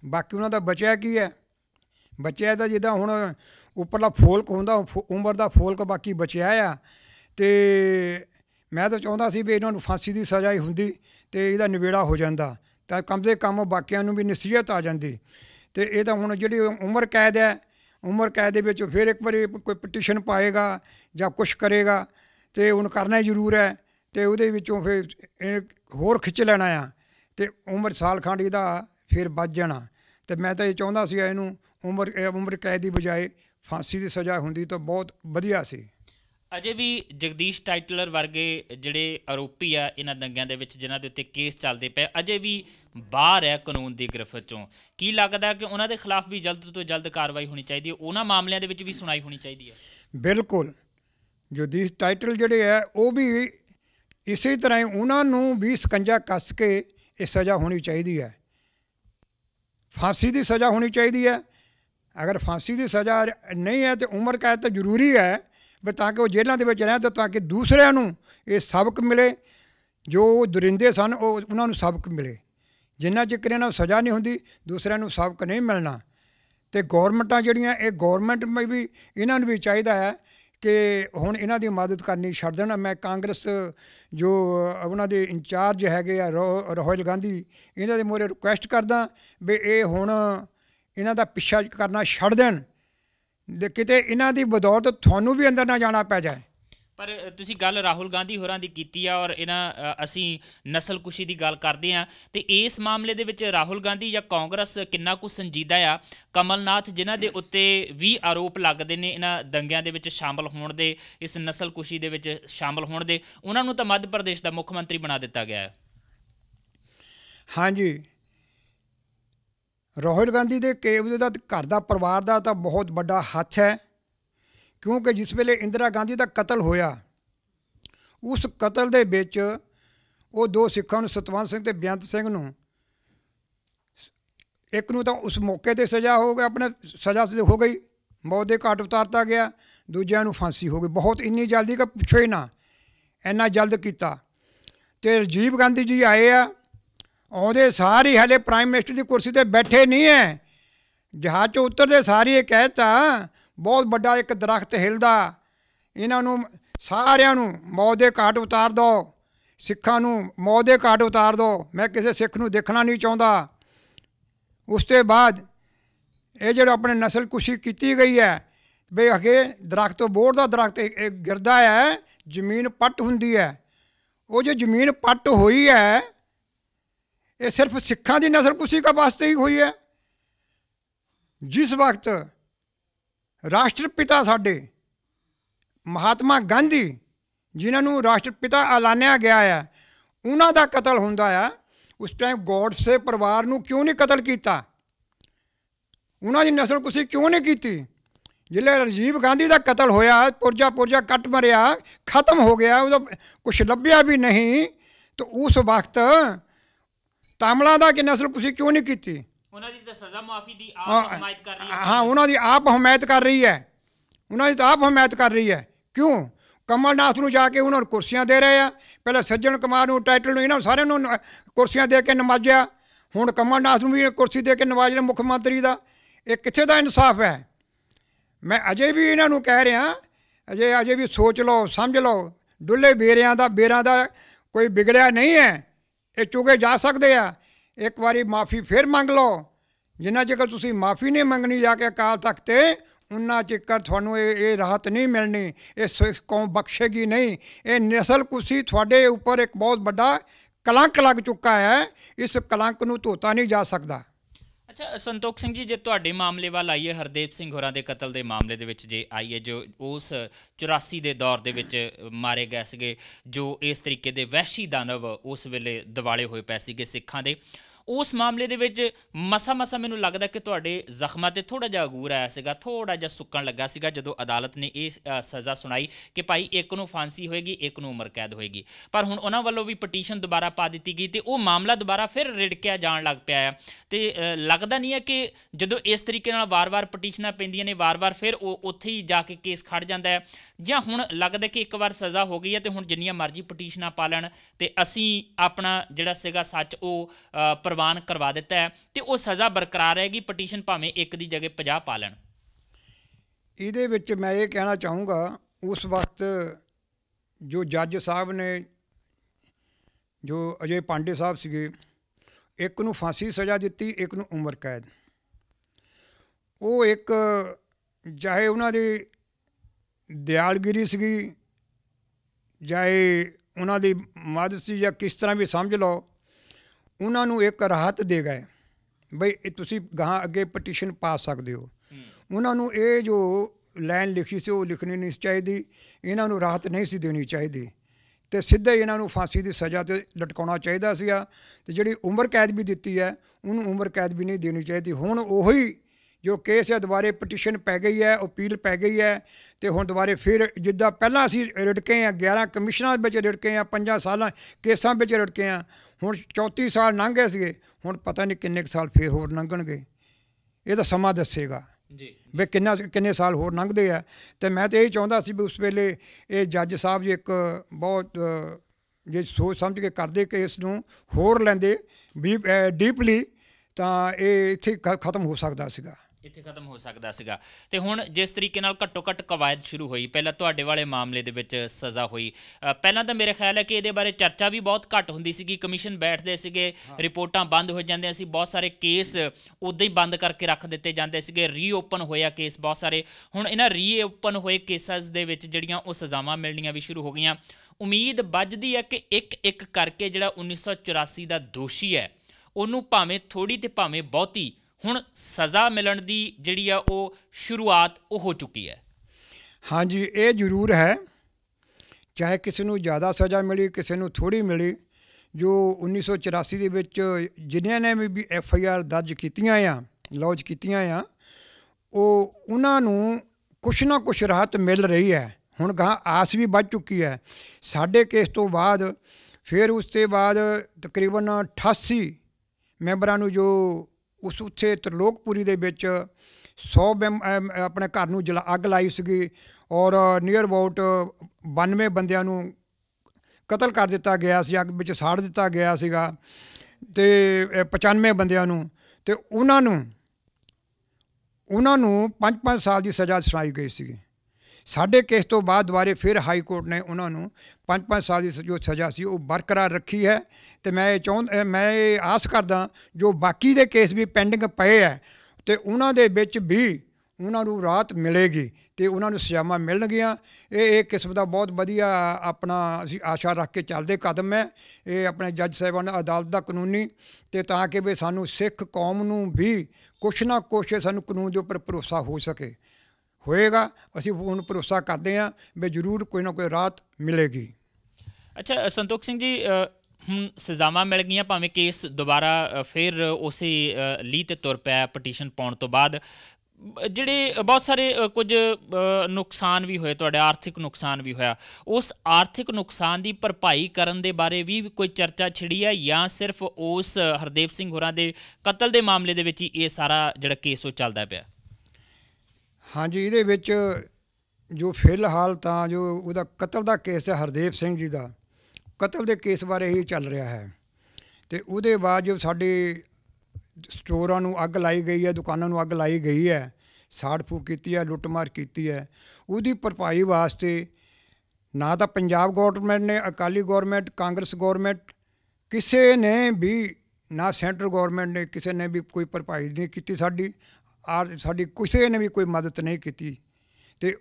ਬਾਕੀ ਉਹਨਾਂ ਦਾ ਬਚਿਆ ਕੀ ਹੈ? ਬਚਿਆ ਤਾਂ ਜਿੱਦਾਂ ਹੁਣ ਉੱਪਰਲਾ ਫੋਲਕ ਹੁੰਦਾ, ਉਹ ਫੋ- ਉਮਰ ਦਾ ਫੋਲਕ ਬਾਕੀ ਬਚਿਆ ਆ। ਤੇ ਮੈਂ ਤਾਂ ਚਾਹੁੰਦਾ ਸੀ ਵੀ ਇਹਨਾਂ ਨੂੰ ਫਾਂਸੀ ਦੀ ਸਜ਼ਾ ਹੀ ਹੁੰਦੀ ਤੇ ਇਹਦਾ ਨਿਬੇੜਾ ਹੋ ਜਾਂਦਾ। ਤਾਂ ਕਮ ਦੇ ਕਮ ਬਾਕੀਆਂ ਨੂੰ ਵੀ ਨਸੀਹਤ ਆ ਜਾਂਦੀ। ਤੇ ਇਹ ਤਾਂ ਹੁਣ ਜਿਹੜੀ ਉਮਰ ਕੈਦ ਹੈ, ਉਮਰ ਕੈਦ ਦੇ ਵਿੱਚ ਫਿਰ ਇੱਕ ਵਾਰੀ ਕੋਈ ਪਟੀਸ਼ਨ ਪਾਏਗਾ ਜਾਂ ਕੁਝ ਕਰੇਗਾ ਤੇ ਹੁਣ ਕਰਨਾ ਹੀ ਜ਼ਰੂਰ ਹੈ ਤੇ ਉਹਦੇ ਵਿੱਚੋਂ ਫਿਰ ਇਹ ਹੋਰ ਖਿੱਚ ਲੈਣਾ ਆ ਤੇ ਉਮਰ ਸਾਲ ਖੰਡ ਇਹਦਾ ਫਿਰ ਵੱਜ ਜਾਣਾ। ਤੇ ਮੈਂ ਤਾਂ ਇਹ ਚਾਹੁੰਦਾ ਸੀ ਇਹਨੂੰ ਉਮਰ ਉਮਰ ਕੈਦ ਦੀ ਬਜਾਏ ਫਾਂਸੀ ਦੀ ਸਜ਼ਾ ਹੁੰਦੀ ਤਾਂ ਬਹੁਤ ਵਧੀਆ ਸੀ। ਅਜੇ ਵੀ ਜਗਦੀਸ਼ ਟਾਈਟਲਰ ਵਰਗੇ ਜਿਹੜੇ ਆਰੋਪੀ ਆ ਇਹਨਾਂ ਦੰਗਿਆਂ ਦੇ ਵਿੱਚ ਜਿਨ੍ਹਾਂ ਦੇ ਉੱਤੇ ਕੇਸ ਚੱਲਦੇ ਪਏ ਅਜੇ ਵੀ ਬਾਹਰ ਹੈ ਕਾਨੂੰਨ ਦੀ ਗ੍ਰਿਫਤ ਚੋਂ। ਕੀ ਲੱਗਦਾ ਕਿ ਉਹਨਾਂ ਦੇ ਖਿਲਾਫ ਵੀ ਜਲਦ ਤੋਂ ਜਲਦ ਕਾਰਵਾਈ ਹੋਣੀ ਚਾਹੀਦੀ ਹੈ? ਉਹਨਾਂ ਮਾਮਲਿਆਂ ਦੇ ਵਿੱਚ ਵੀ ਸੁਣਾਈ ਹੋਣੀ ਚਾਹੀਦੀ ਹੈ। ਬਿਲਕੁਲ। ਜੋ ਦੀ ਟਾਈਟਲ ਜਿਹੜੇ ਹੈ ਉਹ ਵੀ ਇਸੇ ਤਰ੍ਹਾਂ ਹੀ ਉਹਨਾਂ ਨੂੰ ਵੀ ਸਕੰਜਾ ਕੱਸ ਕੇ ਇਹ ਸਜ਼ਾ ਹੋਣੀ ਚਾਹੀਦੀ ਹੈ। ਫਾਂਸੀ ਦੀ ਸਜ਼ਾ ਹੋਣੀ ਚਾਹੀਦੀ ਹੈ। ਅਗਰ ਫਾਂਸੀ ਦੀ ਸਜ਼ਾ ਨਹੀਂ ਹੈ ਤੇ ਉਮਰ ਕੈਦ ਤਾਂ ਜ਼ਰੂਰੀ ਹੈ, ਵੀ ਤਾਂ ਕਿ ਉਹ ਜੇਲ੍ਹਾਂ ਦੇ ਵਿੱਚ ਰਹਿਣ ਤੇ ਤਾਂ ਕਿ ਦੂਸਰਿਆਂ ਨੂੰ ਇਹ ਸਬਕ ਮਿਲੇ, ਜੋ ਦੁਰਿੰਦੇ ਸਨ, ਉਹ ਉਹਨਾਂ ਨੂੰ ਸਬਕ ਮਿਲੇ। ਜਿੰਨਾ ਚਿਰ ਇਹਨਾਂ ਨੂੰ ਸਜ਼ਾ ਨਹੀਂ ਹੁੰਦੀ, ਦੂਸਰਿਆਂ ਨੂੰ ਸਬਕ ਨਹੀਂ ਮਿਲਣਾ। ਤੇ ਗਵਰਨਮੈਂਟਾਂ ਜਿਹੜੀਆਂ, ਇਹ ਗਵਰਨਮੈਂਟ ਵੀ ਇਹਨਾਂ ਨੂੰ ਵੀ ਚਾਹੀਦਾ ਹੈ ਕਿ ਹੁਣ ਇਹਨਾਂ ਦੀ ਮਦਦ ਕਰਨੀ ਛੱਡ ਦੇਣਾ। ਮੈਂ ਕਾਂਗਰਸ ਜੋ ਉਹਨਾਂ ਦੇ ਇੰਚਾਰਜ ਹੈਗੇ ਆ ਰੋ- ਰਾਹੁਲ ਗਾਂਧੀ, ਇਹਨਾਂ ਦੇ ਮੋਰੇ ਰਿਕੁਐਸਟ ਕਰਦਾ ਵੀ ਇਹ ਹੁਣ ਇਹਨਾਂ ਦਾ ਪਿੱਛਾ ਕਰਨਾ ਛੱਡ ਦੇਣ ਦੇ ਕਿਤੇ ਇਹਨਾਂ ਦੀ ਬਦੌਲਤ ਤੁਹਾਨੂੰ ਵੀ ਅੰਦਰ ਨਾ ਜਾਣਾ ਪੈ ਜਾਏ। ਪਰ ਤੁਸੀਂ ਗੱਲ ਰਾਹੁਲ ਗਾਂਧੀ ਹੋਰਾਂ ਦੀ ਕੀਤੀ ਆ ਔਰ ਇਹਨਾਂ ਅਸੀਂ ਨਸਲਕੁਸ਼ੀ ਦੀ ਗੱਲ ਕਰਦੇ ਆ ਤੇ ਇਸ ਮਾਮਲੇ ਦੇ ਵਿੱਚ ਰਾਹੁਲ ਗਾਂਧੀ ਜਾਂ ਕਾਂਗਰਸ ਕਿੰਨਾ ਕੁ ਸੰਜੀਦਾ ਆ? ਕਮਲਨਾਥ ਜਿਨ੍ਹਾਂ ਦੇ ਉੱਤੇ ਵੀ ਆਰੋਪ ਲੱਗਦੇ ਨੇ ਇਹਨਾਂ ਦੰਗਿਆਂ ਦੇ ਵਿੱਚ ਸ਼ਾਮਲ ਹੋਣ ਦੇ ਇਸ ਨਸਲਕੁਸ਼ੀ ਦੇ ਵਿੱਚ ਸ਼ਾਮਲ ਹੋਣ ਦੇ ਉਹਨਾਂ ਨੂੰ ਤਾਂ ਮੱਧ ਪ੍ਰਦੇਸ਼ ਦਾ ਮੁੱਖ ਮੰਤਰੀ ਬਣਾ ਦਿੱਤਾ ਗਿਆ ਹੈ। ਹਾਂਜੀ। ਰਾਹੁਲ ਗਾਂਧੀ ਦੇ ਕੇਵਲ ਦਾ ਘਰ ਦਾ ਪਰਿਵਾਰ ਦਾ ਤਾਂ ਬਹੁਤ ਵੱਡਾ ਹੱਥ ਹੈ, ਕਿਉਂਕਿ ਜਿਸ ਵੇਲੇ ਇੰਦਰਾ ਗਾਂਧੀ ਦਾ ਕਤਲ ਹੋਇਆ, ਉਸ ਕਤਲ ਦੇ ਵਿੱਚ ਉਹ ਦੋ ਸਿੱਖਾਂ ਨੂੰ, ਸਤਵੰਤ ਸਿੰਘ ਤੇ ਬੇਅੰਤ ਸਿੰਘ ਨੂੰ, ਇੱਕ ਨੂੰ ਤਾਂ ਉਸ ਮੌਕੇ ਤੇ ਸਜ਼ਾ ਹੋ ਗਈ, ਆਪਣੇ ਸਜ਼ਾ ਹੋ ਗਈ, ਮੌਤ ਦੇ ਘਾਟ ਉਤਾਰਤਾ ਗਿਆ, ਦੂਜਿਆਂ ਨੂੰ ਫਾਂਸੀ ਹੋ ਗਈ। ਬਹੁਤ ਇੰਨੀ ਜਲਦੀ ਕਿ ਪੁੱਛੋ ਹੀ ਨਾ, ਇੰਨਾ ਜਲਦ ਕੀਤਾ। ਤੇ ਰਾਜੀਵ ਗਾਂਧੀ ਜੀ ਆਏ ਆ ਆਉਂਦੇ ਸਾਰੇ ਹਲੇ ਪ੍ਰਾਈਮ ਮਿਨਿਸਟਰ ਦੀ ਕੁਰਸੀ ਤੇ ਬੈਠੇ ਨਹੀਂ ਐ। ਜਹਾਜ਼ 'ਚੋਂ ਉਤਰਦੇ ਸਾਰੇ ਇਹ ਕਹਿਤਾ ਬਹੁਤ ਵੱਡਾ ਇੱਕ ਦਰਖਤ ਹਿਲਦਾ। ਇਹਨਾਂ ਨੂੰ ਸਾਰਿਆਂ ਨੂੰ ਮੌਤ ਦੇ ਘਾਟ ਉਤਾਰ ਦਿਓ ਸਿੱਖਾਂ ਨੂੰ ਮੌਤ ਦੇ ਘਾਟ ਉਤਾਰ ਦਿਓ ਮੈਂ ਕਿਸੇ ਸਿੱਖ ਨੂੰ ਦੇਖਣਾ ਨਹੀਂ ਚਾਹੁੰਦਾ। ਉਸ ਤੋਂ ਬਾਅਦ ਇਹ ਜਿਹੜਾ ਆਪਣੇ ਨਸਲ ਕੁਸ਼ੀ ਕੀਤੀ ਗਈ ਹੈ ਬਈ ਅਗੇ ਦਰਖਤ ਤੋਂ ਬੋੜ ਦਾ ਦਰਖਤ ਗਿਰਦਾ ਹੈ ਜ਼ਮੀਨ ਪੱਟ ਹੁੰਦੀ ਹੈ ਉਹ ਜੋ ਜ਼ਮੀਨ ਪੱਟ ਹੋਈ ਹੈ ਇਹ ਸਿਰਫ ਸਿੱਖਾਂ ਦੀ ਨਸਲ ਕੁਸ਼ੀ ਦਾ ਵਾਸਤੇ ਹੀ ਹੋਈ ਹੈ। ਜਿਸ ਵਕਤ ਰਾਸ਼ਟਰਪਿਤਾ ਸਾਡੇ ਮਹਾਤਮਾ ਗਾਂਧੀ ਜਿਨ੍ਹਾਂ ਨੂੰ ਰਾਸ਼ਟਰਪਿਤਾ ਐਲਾਨਿਆ ਗਿਆ ਹੈ, ਉਹਨਾਂ ਦਾ ਕਤਲ ਹੁੰਦਾ ਹੈ ਉਸ ਟਾਈਮ ਗੋਡਸੇ ਪਰਿਵਾਰ ਨੂੰ ਕਿਉਂ ਨਹੀਂ ਕਤਲ ਕੀਤਾ? ਉਹਨਾਂ ਦੀ ਨਸਲ ਕੁਸ਼ੀ ਕਿਉਂ ਨਹੀਂ ਕੀਤੀ? ਜਿਲੇ ਰਾਜੀਵ ਗਾਂਧੀ ਦਾ ਕਤਲ ਹੋਇਆ, ਪੁਰਜਾ ਪੁਰਜਾ ਕੱਟ ਮਰਿਆ, ਖਤਮ ਹੋ ਗਿਆ, ਉਹਦਾ ਕੁਝ ਲੱਭਿਆ ਵੀ ਨਹੀਂ। ਤਾਂ ਉਸ ਵਕਤ ਤਾਮਲਾ ਦਾ ਕਿ ਨਸਲ ਕੁਸ਼ੀ ਕਿਉਂ ਨਹੀਂ ਕੀਤੀ? ਉਹਨਾਂ ਦੀ ਤਾਂ ਸਜ਼ਾ ਮੁਆਫੀ ਦੀ ਆਪ ਹਮਾਇਤ ਕਰ ਰਹੀ ਹੈ। ਹਾਂ ਉਹਨਾਂ ਦੀ ਆਪ ਹਮਾਇਤ ਕਰ ਰਹੀ ਹੈ। ਉਹਨਾਂ ਦੀ ਤਾਂ ਆਪ ਹਮਾਇਤ ਕਰ ਰਹੀ ਹੈ। ਕਿਉਂ? ਕਮਲਨਾਥ ਨੂੰ ਜਾ ਕੇ ਉਹਨਾਂ ਨੂੰ ਕੁਰਸੀਆਂ ਦੇ ਰਹੇ ਆ। ਪਹਿਲਾਂ ਸੱਜਣ ਕੁਮਾਰ ਨੂੰ ਟਾਈਟਲ ਨੂੰ ਇਹਨਾਂ ਸਾਰਿਆਂ ਨੂੰ ਨ- ਕੁਰਸੀਆਂ ਦੇ ਕੇ ਨਵਾਜਿਆ। ਹੁਣ ਕਮਲਨਾਥ ਨੂੰ ਵੀ ਕੁਰਸੀ ਦੇ ਕੇ ਨਵਾਜ ਰਹੇ ਮੁੱਖ ਮੰਤਰੀ ਦਾ। ਇਹ ਕਿੱਥੇ ਦਾ ਇਨਸਾਫ ਹੈ? ਮੈਂ ਅਜੇ ਵੀ ਇਹਨਾਂ ਨੂੰ ਕਹਿ ਰਿਹਾ ਅਜੇ ਅਜੇ ਵੀ ਸੋਚ ਲਓ ਸਮਝ ਲਓ। ਡੁੱਲੇ ਬੇਰਿਆਂ ਦਾ ਬੇਰਾਂ ਦਾ ਕੋਈ ਵਿਗੜਿਆ ਨਹੀਂ ਹੈ। ਇਹ ਚੁਗੇ ਜਾ ਸਕਦੇ ਆ। ਇੱਕ ਵਾਰੀ ਮਾਫੀ ਫਿਰ ਮੰਗ ਲਓ। ਜਿੰਨਾ ਚਿਰ ਤੁਸੀਂ ਮਾਫੀ ਨਹੀਂ ਮੰਗਣੀ ਜਾ ਕੇ ਅਕਾਲ ਤਖਤ ਤੇ, ਉਨਾ ਚਿਕਰ ਤੁਹਾਨੂੰ ਇਹ ਇਹ ਰਾਹਤ ਨਹੀਂ ਮਿਲਣੀ। ਇਹ ਸਿੱਖ ਕੌਮ ਬਖਸ਼ੇਗੀ ਨਹੀਂ। ਇਹ ਨਸਲ ਕੁਸੀ ਤੁਹਾਡੇ ਉੱਪਰ ਇੱਕ ਬਹੁਤ ਵੱਡਾ ਕਲੰਕ ਲੱਗ ਚੁੱਕਾ ਹੈ। ਇਸ ਕਲੰਕ ਨੂੰ ਧੋਤਾ ਨਹੀਂ ਜਾ ਸਕਦਾ। ਅੱਛਾ, ਸੰਤੋਖ ਸਿੰਘ ਜੀ, ਜੇ ਤੁਹਾਡੇ ਮਾਮਲੇ ਵੱਲ ਆਈਏ, ਹਰਦੇਵ ਸਿੰਘ ਹੋਰਾਂ ਦੇ ਕਤਲ ਦੇ ਮਾਮਲੇ ਦੇ ਵਿੱਚ ਜੇ ਆਈਏ, ਜੋ ਉਸ 84 ਦੇ ਦੌਰ ਦੇ ਵਿੱਚ ਮਾਰੇ ਗਏ ਸੀਗੇ, ਜੋ ਇਸ ਤਰੀਕੇ ਦੇ ਵਹਿਸ਼ੀ ਦਾਨਵ ਉਸ ਵੇਲੇ ਦਿਵਾਲੇ ਹੋਏ ਪਏ ਸੀਗੇ ਸਿੱਖਾਂ ਦੇ। ਉਸ ਮਾਮਲੇ ਦੇ ਵਿੱਚ ਮਸਾ ਮਸਾ ਮੈਨੂੰ ਲੱਗਦਾ ਕਿ ਤੁਹਾਡੇ ਜ਼ਖਮਾਂ ਤੇ ਥੋੜਾ ਜਿਹਾ ਅਗੂਰ ਆਇਆ ਸੀਗਾ ਥੋੜਾ ਜਿਹਾ ਸੁੱਕਣ ਲੱਗਾ ਸੀਗਾ ਜਦੋਂ ਅਦਾਲਤ ਨੇ ਇਹ ਸਜ਼ਾ ਸੁਣਾਈ ਕਿ ਭਾਈ ਇੱਕ ਨੂੰ ਫਾਂਸੀ ਹੋਏਗੀ ਇੱਕ ਨੂੰ ਉਮਰ ਕੈਦ ਹੋਏਗੀ। ਪਰ ਹੁਣ ਉਹਨਾਂ ਵੱਲੋਂ ਵੀ ਪਟੀਸ਼ਨ ਦੁਬਾਰਾ ਪਾ ਦਿੱਤੀ ਗਈ ਤੇ ਉਹ ਮਾਮਲਾ ਦੁਬਾਰਾ ਫਿਰ ਰਿੜਕਿਆ ਜਾਣ ਲੱਗ ਪਿਆ ਹੈ ਤੇ ਲੱਗਦਾ ਨਹੀਂ ਹੈ ਕਿ ਜਦੋਂ ਇਸ ਤਰੀਕੇ ਨਾਲ ਵਾਰ-ਵਾਰ ਪਟੀਸ਼ਨਾਂ ਪੈਂਦੀਆਂ ਨੇ ਵਾਰ-ਵਾਰ ਫਿਰ ਉਹ ਉੱਥੇ ਹੀ ਜਾ ਕੇ ਕੇਸ ਖੜ ਜਾਂਦਾ ਹੈ। ਜਾਂ ਹੁਣ ਲੱਗਦਾ ਕਿ ਇੱਕ ਵਾਰ ਸਜ਼ਾ ਹੋ ਗਈ ਹੈ ਤੇ ਹੁਣ ਜਿੰਨੀਆਂ ਮਰਜ਼ੀ ਪਟੀਸ਼ਨਾਂ ਪਾ ਲੈਣ ਤੇ ਅਸੀਂ ਆਪਣਾ ਜਿਹੜਾ ਸੀਗਾ ਸੱਚ ਉਹ ਅ, ਪ੍ਰਵਾਨ ਕਰਵਾ ਦਿੱਤਾ ਹੈ ਤੇ ਉਹ ਸਜ਼ਾ ਬਰਕਰਾਰ ਰਹੇਗੀ ਪਟੀਸ਼ਨ ਭਾਵੇਂ ਇੱਕ ਦੀ ਜਗ੍ਹਾ 50 ਪਾ ਲੈਣ। ਇਹਦੇ ਵਿੱਚ ਮੈਂ ਇਹ ਕਹਿਣਾ ਚਾਹੂੰਗਾ, ਉਸ ਵਕਤ ਜੋ ਜੱਜ ਸਾਹਿਬ ਨੇ, ਜੋ ਅਜੇ ਪਾਂਡੇ ਸਾਹਿਬ ਸੀਗੇ, ਇੱਕ ਨੂੰ ਫਾਂਸੀ ਸਜ਼ਾ ਦਿੱਤੀ, ਇੱਕ ਨੂੰ ਉਮਰ ਕੈਦ। ਉਹ ਇੱਕ, ਚਾਹੇ ਉਹਨਾਂ ਦੀ ਦਿਆਲਗਿਰੀ ਸੀਗੀ, ਚਾਹੇ ਉਹਨਾਂ ਦੀ ਮਦਦ ਸੀ ਜਾਂ ਕਿਸ ਤਰ੍ਹਾਂ ਵੀ ਸਮਝ ਲਓ ਉਹਨਾਂ ਨੂੰ ਇੱਕ ਰਾਹਤ ਦੇ ਗਏ। ਬਈ ਇਹ ਤੁਸੀਂ ਗਾਹਾਂ ਅੱਗੇ ਪਟੀਸ਼ਨ ਪਾ ਸਕਦੇ ਹੋ। ਉਹਨਾਂ ਨੂੰ ਇਹ ਜੋ ਲਾਈਨ ਲਿਖੀ ਸੀ ਉਹ ਲਿਖਣੀ ਨਹੀਂ ਚਾਹੀਦੀ। ਇਹਨਾਂ ਨੂੰ ਰਾਹਤ ਨਹੀਂ ਸੀ ਦੇਣੀ ਚਾਹੀਦੀ। ਤੇ ਸਿੱਧਾ ਇਹਨਾਂ ਨੂੰ ਫਾਂਸੀ ਦੀ ਸਜ਼ਾ ਤੇ ਲਟਕਾਉਣਾ ਚਾਹੀਦਾ ਸੀਗਾ। ਤੇ ਜਿਹੜੀ ਉਮਰ ਕੈਦ ਵੀ ਦਿੱਤੀ ਹੈ ਉਹਨੂੰ ਉਮਰ ਕੈਦ ਵੀ ਨਹੀਂ ਦੇਣੀ ਚਾਹੀਦੀ। ਹੁਣ ਉਹੀ ਜੋ ਕੇਸ ਹੈ ਦੁਬਾਰੇ ਪਟੀਸ਼ਨ ਪੈ ਗਈ ਹੈ ਅਪੀਲ ਪੈ ਗਈ ਹੈ। ਤੇ ਹੁਣ ਦੁਬਾਰੇ ਫਿਰ ਜਿੱਦਾਂ ਪਹਿਲਾਂ ਅਸੀਂ ਰਿੜਕੇ ਆ 11 ਕਮਿਸ਼ਨਾਂ ਵਿੱਚ ਰਿੜਕੇ ਆ 5 ਸਾਲਾਂ ਕੇਸਾਂ ਵਿੱਚ ਰਿੜਕੇ ਆ ਹੁਣ 34 ਸਾਲ ਲੰਘ ਗਏ ਸੀਗੇ ਹੁਣ ਪਤਾ ਨਹੀਂ ਕਿੰਨੇ ਸਾਲ ਫੇਰ ਹੋਰ ਲੰਘਣਗੇ। ਇਹ ਤਾਂ ਸਮਾਂ ਦੱਸੇਗਾ ਜੀ। ਵੀ ਕਿੰਨਾ ਕਿੰਨੇ ਸਾਲ ਹੋਰ ਲੰਘਦੇ ਆ। ਤੇ ਮੈਂ ਤੇ ਇਹ ਚਾਹੁੰਦਾ ਸੀ ਵੀ ਉਸ ਵੇਲੇ ਇਹ ਜੱਜ ਸਾਹਿਬ ਜੀ ਇੱਕ ਬਹੁਤ ਜੇ ਸੋਚ ਸਮਝ ਕੇ ਕਰਦੇ ਕਿ ਇਸ ਨੂੰ ਹੋਰ ਲੈਂਦੇ ਵੀ ਡੀਪਲੀ ਤਾਂ ਇਹ ਇੱਥੇ ਖਤਮ ਹੋ ਸਕਦਾ ਸੀਗਾ। ਇੱਥੇ ਖਤਮ ਹੋ ਸਕਦਾ ਸੀਗਾ। ਤੇ ਹੁਣ ਜਿਸ ਤਰੀਕੇ ਨਾਲ ਘੱਟੋ ਘੱਟ ਕਵਾਇਦ ਸ਼ੁਰੂ ਹੋਈ ਪਹਿਲਾਂ ਤੁਹਾਡੇ ਵਾਲੇ ਮਾਮਲੇ ਦੇ ਵਿੱਚ ਸਜ਼ਾ ਹੋਈ। ਪਹਿਲਾਂ ਤਾਂ ਮੇਰੇ ਖਿਆਲ ਹੈ ਕਿ ਇਹਦੇ ਬਾਰੇ ਚਰਚਾ ਵੀ ਬਹੁਤ ਘੱਟ ਹੁੰਦੀ ਸੀਗੀ ਕਮਿਸ਼ਨ ਬੈਠਦੇ ਸੀਗੇ ਰਿਪੋਰਟਾਂ ਬੰਦ ਹੋ ਜਾਂਦੀਆਂ ਸੀ ਬਹੁਤ ਸਾਰੇ ਕੇਸ ਉਦਾਂ ਹੀ ਬੰਦ ਕਰਕੇ ਰੱਖ ਦਿੱਤੇ ਜਾਂਦੇ ਸੀਗੇ ਰੀਓਪਨ ਹੋਇਆ ਕੇਸ ਬਹੁਤ ਸਾਰੇ। ਹੁਣ ਇਹਨਾਂ ਰੀਓਪਨ ਹੋਏ ਕੇਸਸ ਦੇ ਵਿੱਚ ਜਿਹੜੀਆਂ ਉਹ ਸਜ਼ਾਵਾਂ ਮਿਲਣੀਆਂ ਵੀ ਸ਼ੁਰੂ ਹੋ ਗਈਆਂ। ਉਮੀਦ ਵੱਜਦੀ ਹੈ ਕਿ ਇੱਕ ਇੱਕ ਕਰਕੇ ਜਿਹੜਾ 1984 ਦਾ ਦੋਸ਼ੀ ਹੈ ਉਹਨੂੰ ਭਾਵੇਂ ਥੋੜੀ ਤੇ ਭਾਵੇਂ ਬਹੁਤੀ ਹੁਣ ਸਜ਼ਾ ਮਿਲਣ ਦੀ ਜਿਹੜੀ ਆ ਉਹ ਸ਼ੁਰੂਆਤ ਉਹ ਹੋ ਚੁੱਕੀ ਹੈ। ਹਾਂਜੀ, ਇਹ ਜ਼ਰੂਰ ਹੈ। ਚਾਹੇ ਕਿਸੇ ਨੂੰ ਜ਼ਿਆਦਾ ਸਜ਼ਾ ਮਿਲੀ, ਕਿਸੇ ਨੂੰ ਥੋੜੀ ਮਿਲੀ, ਜੋ 1984 ਦੇ ਵਿੱਚ ਜਿਨ੍ਹਾਂ ਨੇ ਵੀ ਐਫ ਆਈ ਆਰ ਦਰਜ ਕੀਤੀਆਂ ਆ, ਲੌਜ ਕੀਤੀਆਂ ਆ, ਉਹ ਉਹਨਾਂ ਨੂੰ ਕੁਛ ਨਾ ਕੁਛ ਰਾਹਤ ਮਿਲ ਰਹੀ ਹੈ। ਹੁਣ ਗਾਂ ਆਸ ਵੀ ਵੱਧ ਚੁੱਕੀ ਹੈ। ਸਾਡੇ ਕੇਸ ਤੋਂ ਬਾਅਦ, ਫਿਰ ਉਸ ਤੋਂ ਬਾਅਦ ਤਕਰੀਬਨ 88 ਮੈਂਬਰਾਂ ਨੂੰ ਜੋ ਉਸ ਉੱਥੇ ਤ੍ਰਿਲੋਕਪੁਰੀ ਦੇ ਵਿੱਚ 100 ਆਪਣੇ ਘਰ ਨੂੰ ਜਲਾ ਅੱਗ ਲਾਈ ਸੀਗੀ ਔਰ ਨੀਅਰ ਅਬਾਊਟ 92 ਬੰਦਿਆਂ ਨੂੰ ਕਤਲ ਕਰ ਦਿੱਤਾ ਗਿਆ ਸੀ ਅੱਗ ਵਿੱਚ ਸਾੜ ਦਿੱਤਾ ਗਿਆ ਸੀਗਾ ਤੇ ਅ, 95 ਬੰਦਿਆਂ ਨੂੰ ਤੇ ਉਹਨਾਂ ਨੂੰ ਉਹਨਾਂ ਨੂੰ 5-5 ਸਾਲ ਦੀ ਸਜ਼ਾ ਸੁਣਾਈ ਗਈ ਸੀਗੀ। ਸਾਡੇ ਕੇਸ ਤੋਂ ਬਾਅਦ ਦੁਬਾਰੇ ਫਿਰ ਹਾਈ ਕੋਰਟ ਨੇ ਉਹਨਾਂ ਨੂੰ 5-5 ਸਾਲ ਦੀ ਸ- ਜੋ ਸਜ਼ਾ ਸੀ ਉਹ ਬਰਕਰਾਰ ਰੱਖੀ ਹੈ ਤੇ ਮੈਂ ਇਹ ਚਾਹੁੰ ਮੈਂ ਇਹ ਆਸ ਕਰਦਾ ਜੋ ਬਾਕੀ ਦੇ ਕੇਸ ਵੀ ਪੈਂਡਿੰਗ ਪਏ ਹੈ ਤੇ ਉਹਨਾਂ ਦੇ ਵਿੱਚ ਵੀ ਉਹਨਾਂ ਨੂੰ ਰਾਹਤ ਮਿਲੇਗੀ ਤੇ ਉਹਨਾਂ ਨੂੰ ਸਜ਼ਾਵਾਂ ਮਿਲਣਗੀਆਂ। ਇਹ ਇੱਕ ਕਿਸਮ ਦਾ ਬਹੁਤ ਵਧੀਆ ਆਪਣਾ ਅਸੀਂ ਆਸ਼ਾ ਰੱਖ ਕੇ ਚੱਲਦੇ ਕਦਮ ਹੈ। ਇਹ ਆਪਣੇ ਜੱਜ ਸਾਹਿਬਾਨ ਅਦਾਲਤ ਦਾ ਕਾਨੂੰਨੀ ਤੇ ਤਾਂ ਕਿ ਵੀ ਸਾਨੂੰ ਸਿੱਖ ਕੌਮ ਨੂੰ ਵੀ ਕੁਛ ਨਾ ਕੁਛ ਸਾਨੂੰ ਕਾਨੂੰਨ ਦੇ ਉੱਪਰ ਭਰੋਸਾ ਹੋ ਸਕੇ। ਹੋਏਗਾ ਅਸੀਂ ਹੁਣ ਭਰੋਸਾ ਕਰਦੇ ਹਾਂ ਵੀ ਜ਼ਰੂਰ ਕੋਈ ਨਾ ਕੋਈ ਰਾਹਤ ਮਿਲੇਗੀ। ਅੱਛਾ ਸੰਤੋਖ ਸਿੰਘ ਜੀ ਹੁਣ ਸਜ਼ਾਵਾਂ ਮਿਲ ਗਈਆਂ ਭਾਵੇਂ ਕੇਸ ਦੁਬਾਰਾ ਫਿਰ ਉਸੇ ਅ, ਲੀਹ ਤੇ ਤੁਰ ਪਿਆ ਪਟੀਸ਼ਨ ਪਾਉਣ ਤੋਂ ਬਾਅਦ। ਜਿਹੜੇ ਬਹੁਤ ਸਾਰੇ ਕੁਝ ਨੁਕਸਾਨ ਵੀ ਹੋਏ ਤੁਹਾਡੇ ਆਰਥਿਕ ਨੁਕਸਾਨ ਵੀ ਹੋਇਆ। ਉਸ ਆਰਥਿਕ ਨੁਕਸਾਨ ਦੀ ਭਰਪਾਈ ਕਰਨ ਦੇ ਬਾਰੇ ਵੀ ਕੋਈ ਚਰਚਾ ਛਿੜੀ ਹੈ ਜਾਂ ਸਿਰਫ ਉਸ ਹਰਦੇਵ ਸਿੰਘ ਹੋਰਾਂ ਦੇ ਕਤਲ ਦੇ ਮਾਮਲੇ ਦੇ ਵਿੱਚ ਹੀ ਇਹ ਸਾਰਾ ਜਿਹੜਾ ਕੇਸ ਉਹ ਚੱਲਦਾ ਪਿਆ? ਹਾਂਜੀ, ਇਹਦੇ ਵਿੱਚ ਜੋ ਫਿਲਹਾਲ ਤਾਂ ਜੋ ਉਹਦਾ ਕਤਲ ਦਾ ਕੇਸ ਹੈ ਹਰਦੇਵ ਸਿੰਘ ਜੀ ਦਾ, ਕਤਲ ਦੇ ਕੇਸ ਬਾਰੇ ਹੀ ਚੱਲ ਰਿਹਾ ਹੈ। ਤੇ ਉਹਦੇ ਬਾਅਦ ਜੋ ਸਾਡੇ ਸਟੋਰਾਂ ਨੂੰ ਅੱਗ ਲਾਈ ਗਈ ਹੈ, ਦੁਕਾਨਾਂ ਨੂੰ ਅੱਗ ਲਾਈ ਗਈ ਹੈ ਸਾੜ ਫੂਕ ਕੀਤੀ ਹੈ, ਲੁੱਟਮਾਰ ਕੀਤੀ ਹੈ, ਉਹਦੀ ਭਰਪਾਈ ਵਾਸਤੇ ਨਾ ਤਾਂ ਪੰਜਾਬ ਗਵਰਨਮੈਂਟ ਨੇ, ਅਕਾਲੀ ਗਵਰਨਮੈਂਟ ਕਾਂਗਰਸ ਗਵਰਨਮੈਂਟ ਕਿਸੇ ਨੇ ਵੀ ਨਾ ਸੈਂਟਰ ਗਵਰਨਮੈਂਟ ਨੇ, ਕਿਸੇ ਨੇ ਵੀ ਕੋਈ ਭਰਪਾਈ ਨਹੀਂ ਕੀਤੀ ਸਾਡੀ। ਆਰ ਸਾਡੀ ਕਿਸੇ ਨੇ ਵੀ ਕੋਈ ਮਦਦ ਨਹੀਂ ਕੀਤੀ। ਤੇ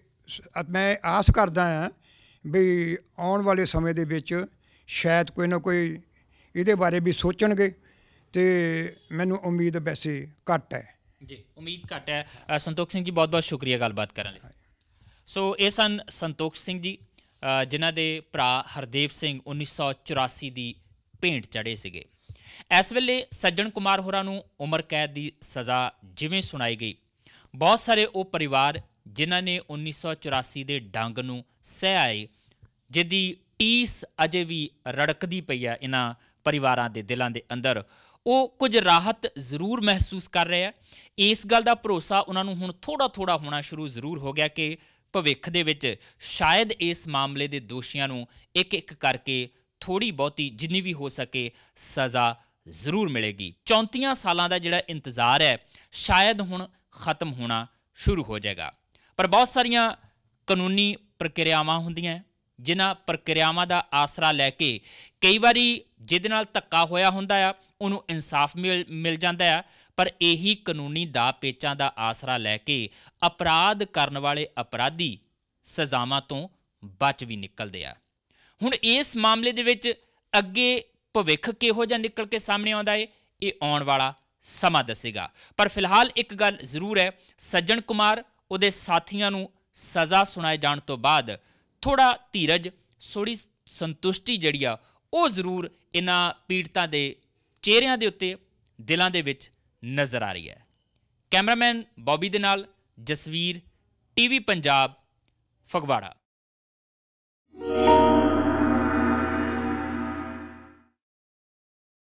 ਮੈਂ ਆਸ ਕਰਦਾ ਹਾਂ ਵੀ ਆਉਣ ਵਾਲੇ ਸਮੇਂ ਦੇ ਵਿੱਚ ਸ਼ਾਇਦ ਕੋਈ ਨਾ ਕੋਈ ਇਹਦੇ ਬਾਰੇ ਵੀ ਸੋਚਣਗੇ ਤੇ ਮੈਨੂੰ ਉਮੀਦ ਵੈਸੇ ਘੱਟ ਹੈ। ਜੀ, ਉਮੀਦ ਘੱਟ ਹੈ। ਸੰਤੋਖ ਸਿੰਘ ਜੀ ਬਹੁਤ ਬਹੁਤ ਸ਼ੁਕਰੀਆ ਗੱਲਬਾਤ ਕਰਨ ਲਈ। ਸੋ ਇਹ ਸਨ ਸੰਤੋਖ ਸਿੰਘ ਜੀ ਜਿਨ੍ਹਾਂ ਦੇ ਭਰਾ ਹਰਦੇਵ ਸਿੰਘ 1984 ਦੀ ਭੇਂਟ ਚੜੇ ਸੀਗੇ। ਇਸ ਵੇਲੇ ਸੱਜਣ ਕੁਮਾਰ ਹੋਰਾਂ ਨੂੰ ਉਮਰ ਕੈਦ ਦੀ ਸਜ਼ਾ ਜਿਵੇਂ ਸੁਣਾਈ ਗਈ। ਬਹੁਤ ਸਾਰੇ ਉਹ ਪਰਿਵਾਰ ਜਿਨ੍ਹਾਂ ਨੇ 1984 ਦੇ ਡੰਗ ਨੂੰ ਸਹਿ ਆਏ, ਜਿਹਦੀ ਟੀਸ ਅਜੇ ਵੀ ਰੜਕਦੀ ਪਈ ਆ ਇਹਨਾਂ ਪਰਿਵਾਰਾਂ ਦੇ ਦਿਲਾਂ ਦੇ ਅੰਦਰ। ਉਹ ਕੁਝ ਰਾਹਤ ਜ਼ਰੂਰ ਮਹਿਸੂਸ ਕਰ ਰਹੇ ਆ। ਇਸ ਗੱਲ ਦਾ ਭਰੋਸਾ ਉਹਨਾਂ ਨੂੰ ਹੁਣ ਥੋੜਾ ਥੋੜਾ ਹੋਣਾ ਸ਼ੁਰੂ ਜ਼ਰੂਰ ਹੋ ਗਿਆ ਕਿ ਭਵਿੱਖ ਦੇ ਵਿੱਚ ਸ਼ਾਇਦ ਇਸ ਮਾਮਲੇ ਦੇ ਦੋਸ਼ੀਆਂ ਨੂੰ ਇੱਕ ਇੱਕ ਕਰਕੇ ਥੋੜੀ ਬਹੁਤੀ ਜਿੰਨੀ ਵੀ ਹੋ ਸਕੇ ਸਜ਼ਾ ਜ਼ਰੂਰ ਮਿਲੇਗੀ। 34 ਸਾਲਾਂ ਦਾ ਜਿਹੜਾ ਇੰਤਜ਼ਾਰ ਹੈ, ਸ਼ਾਇਦ ਹੁਣ ਖਤਮ ਹੋਣਾ ਸ਼ੁਰੂ ਹੋ ਜਾਏਗਾ। ਪਰ ਬਹੁਤ ਸਾਰੀਆਂ ਕਾਨੂੰਨੀ ਪ੍ਰਕਿਰਿਆਵਾਂ ਹੁੰਦੀਆਂ ਜਿਨ੍ਹਾਂ ਪ੍ਰਕਿਰਿਆਵਾਂ ਦਾ ਆਸਰਾ ਲੈ ਕੇ ਕਈ ਵਾਰੀ ਜਿਹਦੇ ਨਾਲ ਧੱਕਾ ਹੋਇਆ ਹੁੰਦਾ ਆ, ਉਹਨੂੰ ਇਨਸਾਫ ਮਿਲ ਮਿਲ ਜਾਂਦਾ ਆ, ਪਰ ਇਹੀ ਕਾਨੂੰਨੀ ਦਾ ਪੇਚਾਂ ਦਾ ਆਸਰਾ ਲੈ ਕੇ ਅਪਰਾਧ ਕਰਨ ਵਾਲੇ ਅਪਰਾਧੀ ਸਜ਼ਾਵਾਂ ਤੋਂ ਬਚ ਵੀ ਨਿਕਲਦੇ ਆ। ਹੁਣ ਇਸ ਮਾਮਲੇ ਦੇ ਵਿੱਚ ਅੱਗੇ ਭਵਿੱਖ ਕਿਹੋ ਜਿਹਾ ਨਿਕਲ ਕੇ ਸਾਹਮਣੇ ਆਉਂਦਾ ਏ, ਇਹ ਆਉਣ ਵਾਲਾ ਸਮਾਂ ਦੱਸੇਗਾ। ਪਰ ਫਿਲਹਾਲ ਇੱਕ ਗੱਲ ਜ਼ਰੂਰ ਹੈ, ਸੱਜਣ ਕੁਮਾਰ ਉਹਦੇ ਸਾਥੀਆਂ ਨੂੰ ਸਜ਼ਾ ਸੁਣਾਏ ਜਾਣ ਤੋਂ ਬਾਅਦ ਥੋੜਾ ਧੀਰਜ ਥੋੜੀ ਸੰਤੁਸ਼ਟੀ ਜਿਹੜੀ ਆ, ਉਹ ਜ਼ਰੂਰ ਇਹਨਾਂ ਪੀੜਤਾਂ ਦੇ ਚਿਹਰਿਆਂ ਦੇ ਉੱਤੇ ਦਿਲਾਂ ਦੇ ਵਿੱਚ ਨਜ਼ਰ ਆ ਰਹੀ ਹੈ। ਕੈਮਰਾਮੈਨ ਬੌਬੀ ਦੇ ਨਾਲ ਜਸਵੀਰ, ਟੀਵੀ ਪੰਜਾਬ, ਫਗਵਾੜਾ।